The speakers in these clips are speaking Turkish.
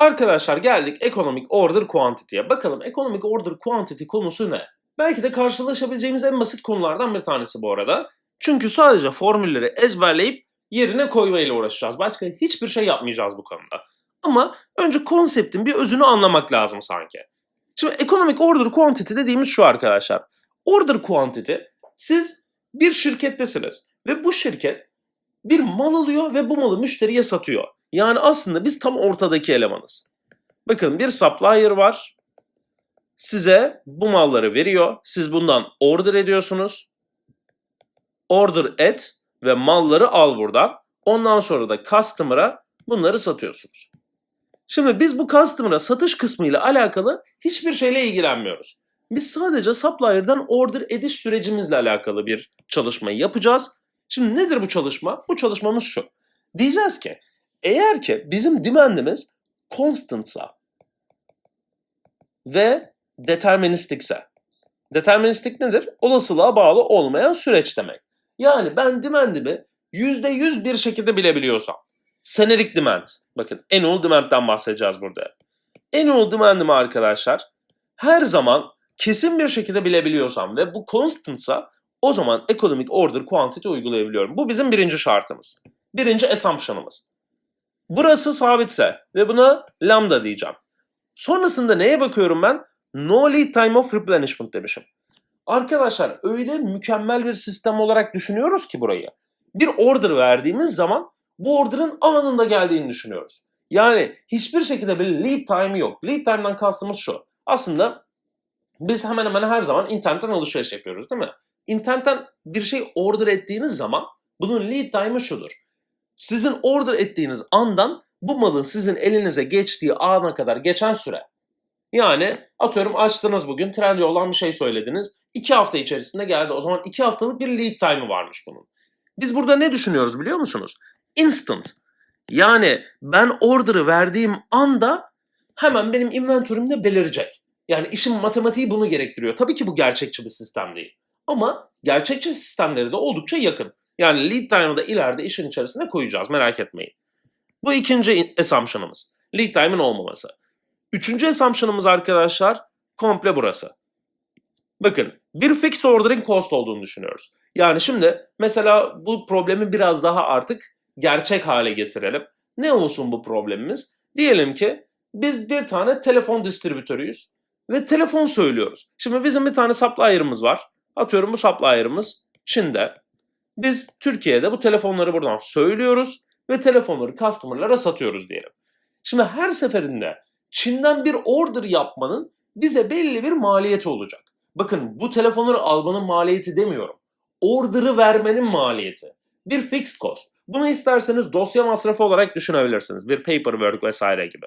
Arkadaşlar geldik Economic Order Quantity'ye. Bakalım Economic Order Quantity konusu ne? Belki de karşılaşabileceğimiz en basit konulardan bir tanesi bu arada. Çünkü sadece formülleri ezberleyip yerine koymayla uğraşacağız. Başka hiçbir şey yapmayacağız bu konuda. Ama önce konseptin bir özünü anlamak lazım sanki. Şimdi Economic Order Quantity dediğimiz şu arkadaşlar. Order Quantity siz bir şirkettesiniz ve bu şirket bir mal alıyor ve bu malı müşteriye satıyor. Yani aslında biz tam ortadaki elemanız. Bakın bir supplier var. Size bu malları veriyor. Siz bundan order ediyorsunuz. Order et ve malları al buradan. Ondan sonra da customer'a bunları satıyorsunuz. Şimdi biz bu customer'a satış kısmıyla alakalı hiçbir şeyle ilgilenmiyoruz. Biz sadece supplier'dan order ediş sürecimizle alakalı bir çalışmayı yapacağız. Şimdi nedir bu çalışma? Bu çalışmamız şu. Diyeceğiz ki eğer ki bizim demandimiz constantsa ve deterministikse. Deterministik nedir? Olasılığa bağlı olmayan süreç demek. Yani ben demandimi %100 bir şekilde bilebiliyorsam. Senelik demand. Bakın annual demand'dan bahsedeceğiz burada. Annual demand'imi arkadaşlar her zaman kesin bir şekilde bilebiliyorsam ve bu constantsa o zaman economic order quantity uygulayabiliyorum. Bu bizim birinci şartımız. Birinci assumption'ımız. Burası sabitse ve buna lambda diyeceğim. Sonrasında neye bakıyorum ben? No lead time of replenishment demişim. Arkadaşlar öyle mükemmel bir sistem olarak düşünüyoruz ki burayı. Bir order verdiğimiz zaman bu order'ın anında geldiğini düşünüyoruz. Yani hiçbir şekilde bir lead time yok. Lead time'dan kastımız şu. Aslında biz hemen hemen her zaman internetten alışveriş yapıyoruz değil mi? İnternetten bir şey order ettiğiniz zaman bunun lead time'ı şudur. Sizin order ettiğiniz andan bu malın sizin elinize geçtiği ana kadar geçen süre. Yani atıyorum açtınız bugün Trendyol'dan bir şey söylediniz. iki hafta içerisinde geldi. O zaman iki haftalık bir lead time'ı varmış bunun. Biz burada ne düşünüyoruz biliyor musunuz? Instant. Yani ben order'ı verdiğim anda hemen benim inventörümde belirecek. Yani işin matematiği bunu gerektiriyor. Tabii ki bu gerçekçi bir sistem değil. Ama gerçekçi sistemleri de oldukça yakın. Yani lead time'ı da ileride işin içerisine koyacağız merak etmeyin. Bu ikinci assumption'ımız. Lead time'ın olmaması. Üçüncü assumption'ımız arkadaşlar komple burası. Bakın bir fixed ordering cost olduğunu düşünüyoruz. Yani şimdi mesela bu problemi biraz daha artık gerçek hale getirelim. Ne olsun bu problemimiz? Diyelim ki biz bir tane telefon distribütörüyüz ve telefon söylüyoruz. Şimdi bizim bir tane supplier'ımız var. Atıyorum bu supplier'ımız Çin'de. Biz Türkiye'de bu telefonları buradan söylüyoruz ve telefonları customer'lara satıyoruz diyelim. Şimdi her seferinde Çin'den bir order yapmanın bize belli bir maliyeti olacak. Bakın bu telefonları almanın maliyeti demiyorum. Order'ı vermenin maliyeti. Bir fixed cost. Bunu isterseniz dosya masrafı olarak düşünebilirsiniz. Bir paperwork vesaire gibi.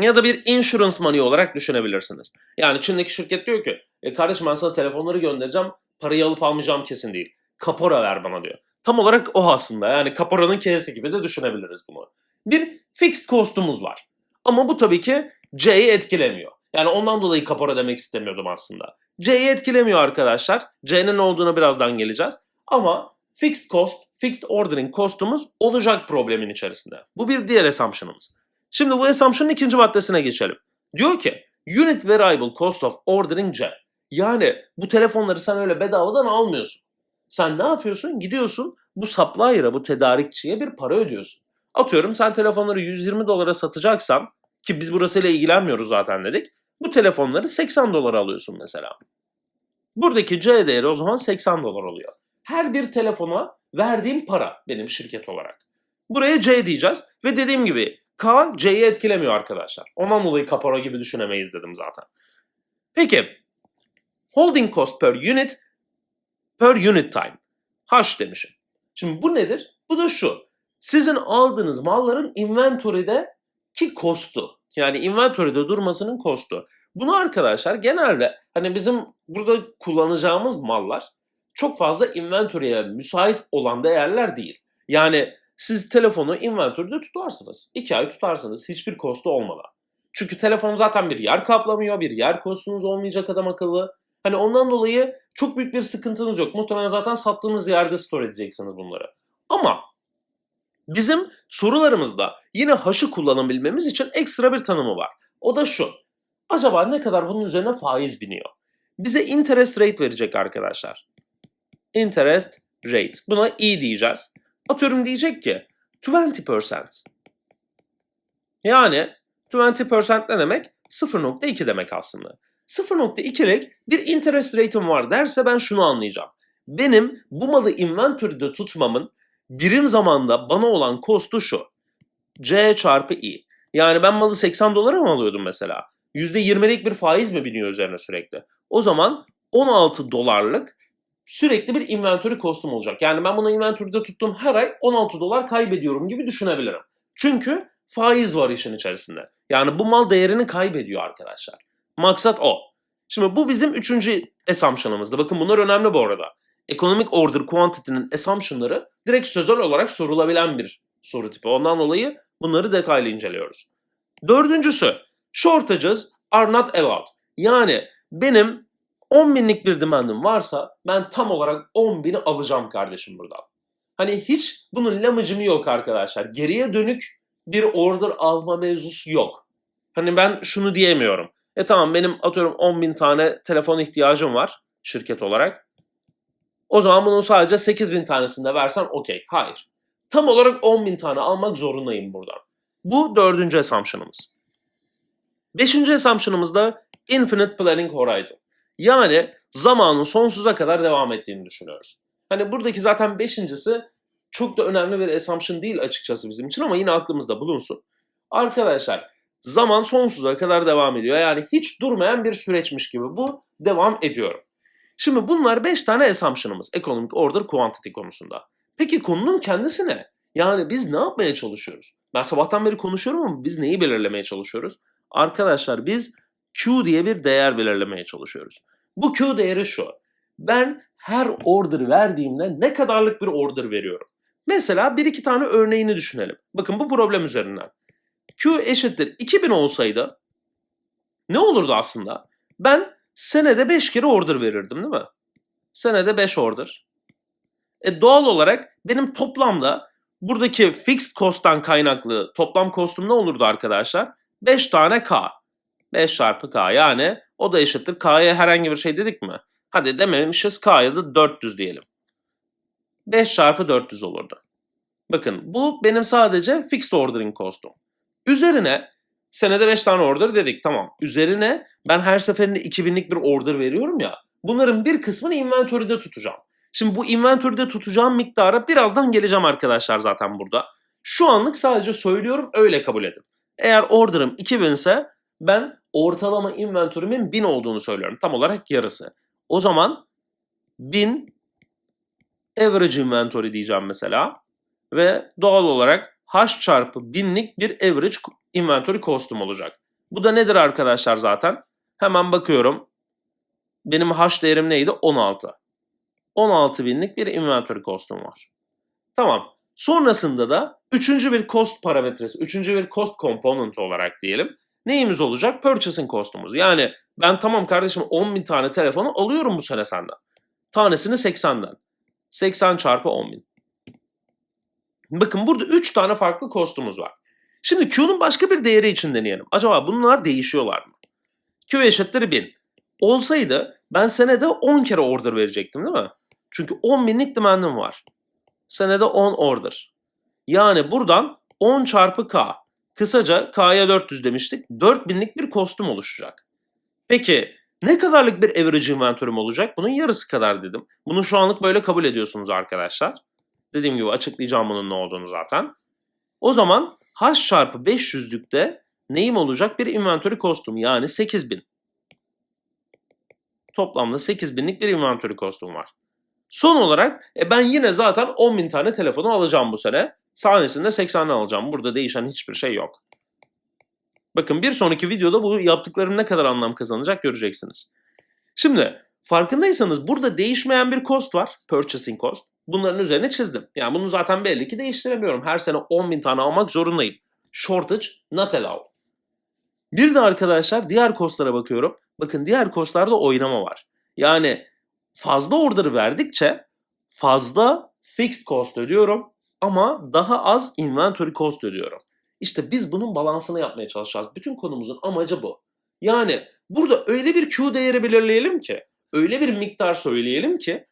Ya da bir insurance money olarak düşünebilirsiniz. Yani Çin'deki şirket diyor ki e kardeşim ben sana telefonları göndereceğim parayı alıp almayacağım kesin değil. Kapora ver bana diyor. Tam olarak o aslında yani kaporanın K'si gibi de düşünebiliriz bunu. Bir fixed cost'umuz var. Ama bu tabii ki C'yi etkilemiyor. Yani ondan dolayı kapora demek istemiyordum aslında. C'yi etkilemiyor arkadaşlar. C'nin olduğuna birazdan geleceğiz. Ama fixed cost, fixed ordering cost'umuz olacak problemin içerisinde. Bu bir diğer assumption'ımız. Şimdi bu assumption'ın ikinci maddesine geçelim. Diyor ki unit variable cost of ordering C. Yani bu telefonları sen öyle bedavadan almıyorsun. Sen ne yapıyorsun? Gidiyorsun bu supplier'a, bu tedarikçiye bir para ödüyorsun. Atıyorum sen telefonları 120 dolara satacaksan ki biz burasıyla ilgilenmiyoruz zaten dedik. Bu telefonları 80 dolara alıyorsun mesela. Buradaki C değeri o zaman 80 dolar oluyor. Her bir telefona verdiğim para benim şirket olarak. Buraya C diyeceğiz ve dediğim gibi K C'yi etkilemiyor arkadaşlar. Ondan dolayı kapora gibi düşünemeyiz dedim zaten. Peki holding cost per unit per unit time. H demişim. Şimdi bu nedir? Bu da şu. Sizin aldığınız malların inventory'de ki kostu. Yani inventory'de durmasının kostu. Bunu arkadaşlar genelde hani bizim burada kullanacağımız mallar çok fazla inventory'e müsait olan değerler değil. Yani siz telefonu inventory'de tutarsınız. 2 ay tutarsınız hiçbir kostu olmadan. Çünkü telefon zaten bir yer kaplamıyor, bir yer kostunuz olmayacak adam akıllı. Hani ondan dolayı çok büyük bir sıkıntınız yok. Muhtemelen zaten sattığınız yerde store edeceksiniz bunları. Ama Bizim sorularımızda yine h'ı kullanabilmemiz için ekstra bir tanımı var. O da şu. Acaba ne kadar bunun üzerine faiz biniyor? Bize interest rate verecek arkadaşlar. Interest rate. Buna i diyeceğiz. Atıyorum diyecek ki 20%. Yani 20% ne demek? 0.2 demek aslında. 0.2'lik bir interest rate'im var derse ben şunu anlayacağım. Benim bu malı inventory'de tutmamın birim zamanda bana olan kostu şu. C çarpı i. Yani ben malı 80 dolara mı alıyordum mesela? %20'lik bir faiz mi biniyor üzerine sürekli? O zaman 16 dolarlık sürekli bir inventory kostum olacak. Yani ben bunu inventory'de tuttuğum her ay 16 dolar kaybediyorum gibi düşünebilirim. Çünkü faiz var işin içerisinde. Yani bu mal değerini kaybediyor arkadaşlar. Maksat o. Şimdi bu bizim üçüncü assumption'ımızdı. Bakın bunlar önemli bu arada. Economic Order Quantity'nin assumption'ları direkt sözel olarak sorulabilen bir soru tipi. Ondan dolayı bunları detaylı inceliyoruz. Dördüncüsü, shortages are not allowed. Yani benim 10 binlik bir demand'ım varsa ben tam olarak 10 bini alacağım kardeşim buradan. Hani hiç bunun lamıcımı yok arkadaşlar. Geriye dönük bir order alma mevzusu yok. Hani ben şunu diyemiyorum. E tamam benim atıyorum 10 bin tane telefon ihtiyacım var şirket olarak. O zaman bunun sadece 8 bin tanesini de versen okey. Hayır. Tam olarak 10 bin tane almak zorundayım buradan. Bu dördüncü assumption'ımız. Beşinci assumption'ımız da infinite planning horizon. Yani zamanın sonsuza kadar devam ettiğini düşünüyoruz. Hani buradaki zaten beşincisi çok da önemli bir assumption değil açıkçası bizim için ama yine aklımızda bulunsun. Arkadaşlar zaman sonsuza kadar devam ediyor. Yani hiç durmayan bir süreçmiş gibi bu devam ediyor. Şimdi bunlar 5 tane assumption'ımız economic order quantity konusunda. Peki konunun kendisi ne? Yani biz ne yapmaya çalışıyoruz? Ben sabahtan beri konuşuyorum ama biz neyi belirlemeye çalışıyoruz? Arkadaşlar biz Q diye bir değer belirlemeye çalışıyoruz. Bu Q değeri şu. Ben her order verdiğimde ne kadarlık bir order veriyorum? Mesela bir iki tane örneğini düşünelim. Bakın bu problem üzerinden. Q eşittir 2000 olsaydı ne olurdu aslında? Ben senede 5 kere order verirdim değil mi? Senede 5 order. E doğal olarak benim toplamda buradaki fixed cost'tan kaynaklı toplam cost'um ne olurdu arkadaşlar? 5 tane K. 5 çarpı K yani o da eşittir. K'ya herhangi bir şey dedik mi? Hadi dememişiz K'ya da 400 diyelim. 5 çarpı 400 olurdu. Bakın bu benim sadece fixed ordering cost'um. Üzerine senede 5 tane order dedik tamam. Üzerine ben her seferinde 2000'lik bir order veriyorum ya. Bunların bir kısmını inventory'de tutacağım. Şimdi bu inventory'de tutacağım miktara birazdan geleceğim arkadaşlar zaten burada. Şu anlık sadece söylüyorum öyle kabul edin. Eğer order'ım 2000 ise ben ortalama inventory'min 1000 olduğunu söylüyorum. Tam olarak yarısı. O zaman 1000 average inventory diyeceğim mesela. Ve doğal olarak H çarpı 1000'lik bir average inventory costum olacak. Bu da nedir arkadaşlar zaten? Hemen bakıyorum. Benim H değerim neydi? 16. 16 binlik bir inventory costum var. Tamam. Sonrasında da üçüncü bir cost parametresi, üçüncü bir cost component olarak diyelim. Neyimiz olacak? Purchasing cost'umuz. Yani ben tamam kardeşim 10 bin tane telefonu alıyorum bu sene senden. Tanesini 80'den. 80 çarpı 10 bin. Bakın burada 3 tane farklı kostumuz var. Şimdi Q'nun başka bir değeri için deneyelim. Acaba bunlar değişiyorlar mı? Q eşittir 1000. Olsaydı ben senede 10 kere order verecektim değil mi? Çünkü 10 binlik demand'ım var. Senede 10 order. Yani buradan 10 çarpı K. Kısaca K'ya 400 demiştik. 4000'lik bir kostum oluşacak. Peki ne kadarlık bir average inventory'm olacak? Bunun yarısı kadar dedim. Bunu şu anlık böyle kabul ediyorsunuz arkadaşlar. Dediğim gibi açıklayacağım bunun ne olduğunu zaten. O zaman H çarpı 500'lükte neyim olacak? Bir inventory kostum yani 8000. Toplamda 8000'lik bir inventory kostum var. Son olarak e ben yine zaten 10.000 tane telefonu alacağım bu sene. Sahnesinde 80'den alacağım. Burada değişen hiçbir şey yok. Bakın bir sonraki videoda bu yaptıklarım ne kadar anlam kazanacak göreceksiniz. Şimdi farkındaysanız burada değişmeyen bir cost var. Purchasing cost. Bunların üzerine çizdim. Yani bunu zaten belli ki değiştiremiyorum. Her sene 10.000 tane almak zorundayım. Shortage not allowed. Bir de arkadaşlar diğer costlara bakıyorum. Bakın diğer costlarda oynama var. Yani fazla order verdikçe fazla fixed cost ödüyorum ama daha az inventory cost ödüyorum. İşte biz bunun balansını yapmaya çalışacağız. Bütün konumuzun amacı bu. Yani burada öyle bir Q değeri belirleyelim ki, öyle bir miktar söyleyelim ki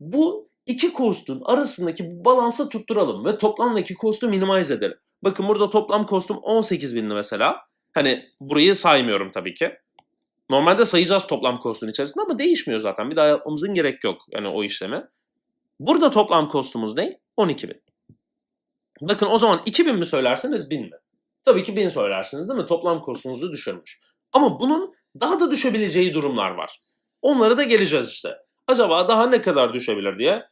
bu iki cost'un arasındaki bu balansı tutturalım ve toplamdaki cost'u minimize edelim. Bakın burada toplam cost'um 18.000'li mesela. Hani burayı saymıyorum tabii ki. Normalde sayacağız toplam cost'un içerisinde ama değişmiyor zaten. Bir daha yapmamızın gerek yok yani o işlemi. Burada toplam cost'umuz ne? 12.000. Bakın o zaman 2000 mi söylerseniz 1000 mi? Tabii ki 1000 söylersiniz değil mi? Toplam kostunuzu düşürmüş. Ama bunun daha da düşebileceği durumlar var. Onlara da geleceğiz işte. Acaba daha ne kadar düşebilir diye